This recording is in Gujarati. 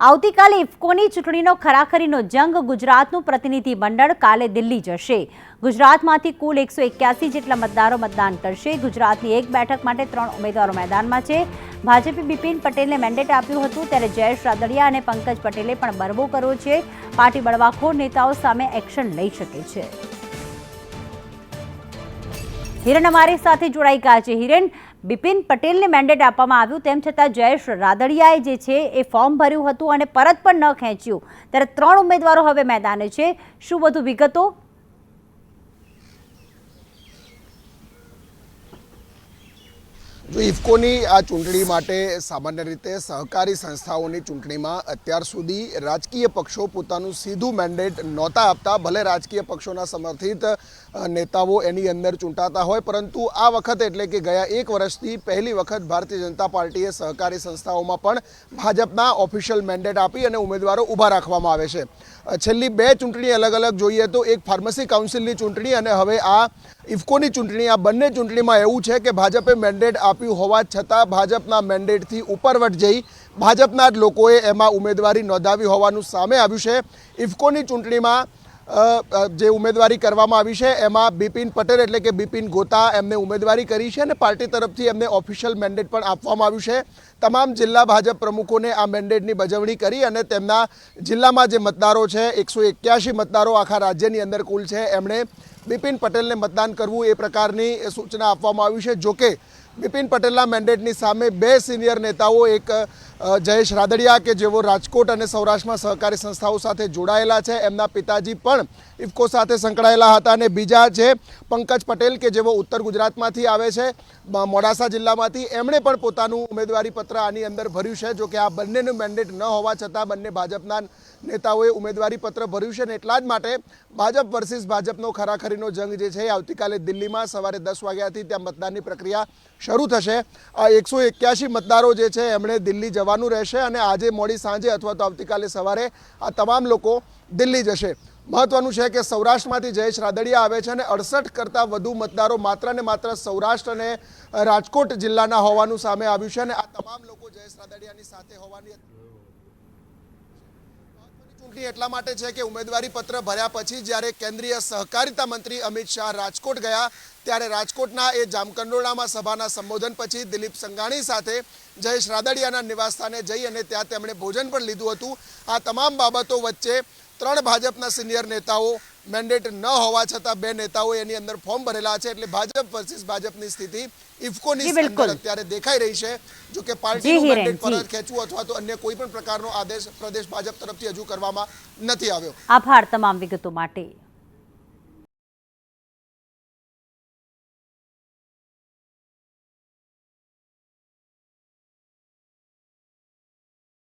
આવતીકાલે ઇફકોની ચૂંટણીનો ખરાખરીનો જંગ ગુજરાતનું પ્રતિનિધિ મંડળ કાલે દિલ્હી જશે. ગુજરાતમાંથી કુલ એકસો એક્યાસી જેટલા મતદારો મતદાન કરશે. ગુજરાતની એક બેઠક માટે ત્રણ ઉમેદવારો મેદાનમાં છે. ભાજપે બિપિન પટેલને મેન્ડેટ આપ્યું હતું ત્યારે જયેશ રાદડિયા અને પંકજ પટેલે પણ બરબો કર્યો છે. પાર્ટી બળવાખોર નેતાઓ સામે એક્શન લઈ શકે છે. હિરણ અમારી સાથે જોડાઈ ગયા છે. હિરણ બિપિન પટેલને મેન્ડેટ આપવામાં આવ્યું, તેમ છતાં જયેશ રાદડિયાએ જે છે એ ફોર્મ ભર્યું હતું અને પરત પણ ન ખેંચ્યું. ત્યારે ત્રણ ઉમેદવારો હવે મેદાને છે. શું વધુ વિગતો? ઇફકોની આ ચૂંટણી માટે સામાન્ય રીતે સહકારી સંસ્થાઓની ચૂંટણીમાં અત્યાર સુધી રાજકીય પક્ષો પોતાનું સીધું મેન્ડેટ નહોતા આપતા, ભલે રાજકીય પક્ષોના સમર્થિત નેતાઓ એની અંદર ચૂંટાતા હોય, પરંતુ આ વખત એટલે કે ગયા એક વર્ષથી પહેલી વખત ભારતીય જનતા પાર્ટીએ સહકારી સંસ્થાઓમાં પણ ભાજપના ઓફિશિયલ મેન્ડેટ આપી અને ઉમેદવારો ઊભા રાખવામાં આવે છે. છેલ્લી બે ચૂંટણી અલગ અલગ જોઈએ તો એક ફાર્મસી કાઉન્સિલની ચૂંટણી અને હવે આ ઇફકોની ચૂંટણી, આ બંને ચૂંટણીમાં એવું છે કે ભાજપે મેન્ડેટ આપ્યું હોવા છતાં ભાજપના મેન્ડેટથી ઉપરવટ જઈ ભાજપના જ લોકોએ એમાં ઉમેદવારી નોંધાવી હોવાનું સામે આવ્યું છે. ઇફકોની ચૂંટણીમાં જે ઉમેદવારી કરવામાં આવી છે, એમાં બિપિન પટેલ એટલે કે બિપિન ગોતા એમને ઉમેદવારી કરી છે અને પાર્ટી તરફથી એમને ઓફિશિયલ મેન્ડેટ પણ આપવામાં આવ્યું છે. તમામ જિલ્લા ભાજપ પ્રમુખોને આ મેન્ડેટની બજવણી કરી અને તેમના જિલ્લામાં જે મતદારો છે, એકસો એક્યાસી મતદારો આખા રાજ્યની અંદર કુલ છે. એમણે બિપિન પટેલને મતદાન કરવું એ પ્રકારની સૂચના આપવામાં આવી છે. જોકે બિપિન પટેલના મેન્ડેટની સામે બે સિનિયર નેતાઓ, એક જયેશ રાદડિયા કે જેઓ રાજકોટ અને સૌરાષ્ટ્રમાં સહકારી સંસ્થાઓ સાથે જોડાયેલા છે, એમના પિતાજી પણ ઇફકો સાથે સંકળાયેલા હતા અને બીજા છે પંકજ પટેલ કે જેઓ ઉત્તર ગુજરાતમાંથી આવે છે મોડાસા જિલ્લામાંથી, એમણે પણ પોતાનું ઉમેદવારી પત્ર આની અંદર ભર્યું છે. જોકે આ બંનેનું મેન્ડેટ ન હોવા છતાં બંને ભાજપના નેતાઓએ ઉમેદવારી પત્ર ભર્યું છે અને એટલા જ માટે ભાજપ વર્સિસ ભાજપનો ખરાખરીનો જંગ જે છે આવતીકાલે દિલ્હીમાં સવારે દસ વાગ્યાથી ત્યાં મતદાનની પ્રક્રિયા શરૂ થશે. એકસો એક્યાસી મતદારો જે છે, એમણે દિલ્હી જવાનું રહેશે અને આજે મોડી સાંજે અથવા તો આવતીકાલે સવારે આ તમામ લોકો દિલ્હી જશે. મહત્વનું છે કે સૌરાષ્ટ્રમાંથી જયેશ રાદડિયા આવે છે અને અડસઠ કરતાં વધુ મતદારો માત્ર ને માત્ર સૌરાષ્ટ્ર અને રાજકોટ જિલ્લાના હોવાનું સામે આવ્યું છે અને આ તમામ લોકો જયેશ રાદડિયાની સાથે હોવાની ચૂંટણી એટલા માટે છે કે ઉમેદવારી પત્ર ભર્યા પછી જ્યારે કેન્દ્રીય સહકારિતા મંત્રી અમિત શાહ રાજકોટ ગયા, ત્યારે રાજકોટના એ જામકંડોળામાં સભાના સંબોધન પછી દિલીપ સંઘાણી સાથે જયેશ રાદડિયાના નિવાસસ્થાને જઈ અને ત્યાં તેમણે ભોજન પણ લીધું હતું. આ તમામ બાબતો વચ્ચે ત્રણ ભાજપના સિનિયર નેતાઓ મેન્ડેટ ન હોવા છતાં બે નેતાઓ એની અંદર ફોર્મ ભરેલા છે એટલે ભાજપ વર્સિસ ભાજપની સ્થિતિ ઇફકોની અત્યારે દેખાઈ રહી છે. જો કે પાર્ટીનું મેન્ડેટ પરત ખેંચવું અથવા તો અન્ય કોઈ પણ પ્રકારનો આદેશ પ્રદેશ ભાજપ તરફથી હજુ કરવામાં નથી આવ્યો. આભાર તમામ વિગતો માટે.